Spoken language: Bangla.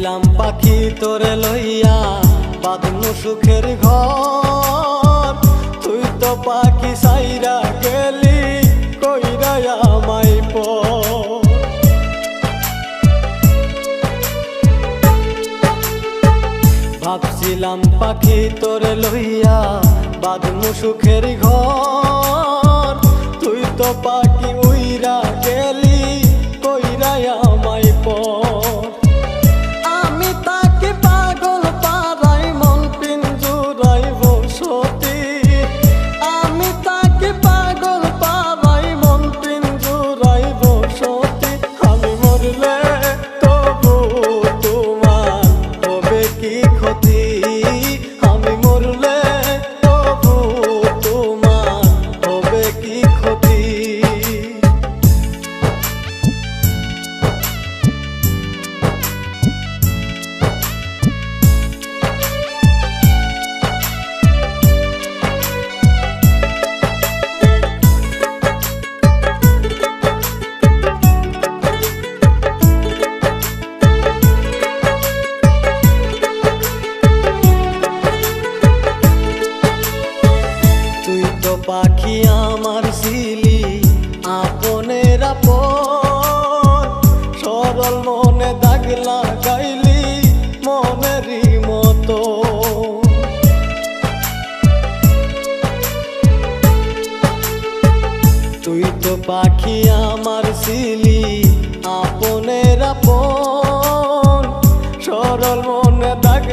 ছিলাম পাখি তোরে লইয়া বাঁধনু সুখের ঘর। তুই তো পাখি সাইরা গেলি ভাবছিলাম পাখি তোরে লইয়া বাঁধনু সুখের ঘর। তুই তো পাখি পাখি আমার সিলি আপনের আপন। সরল মনে দাগ লাগাইলি মনেরই মতো। তুই তো পাখি আমার সিলি আপনের আপন। সরল মনে দাগ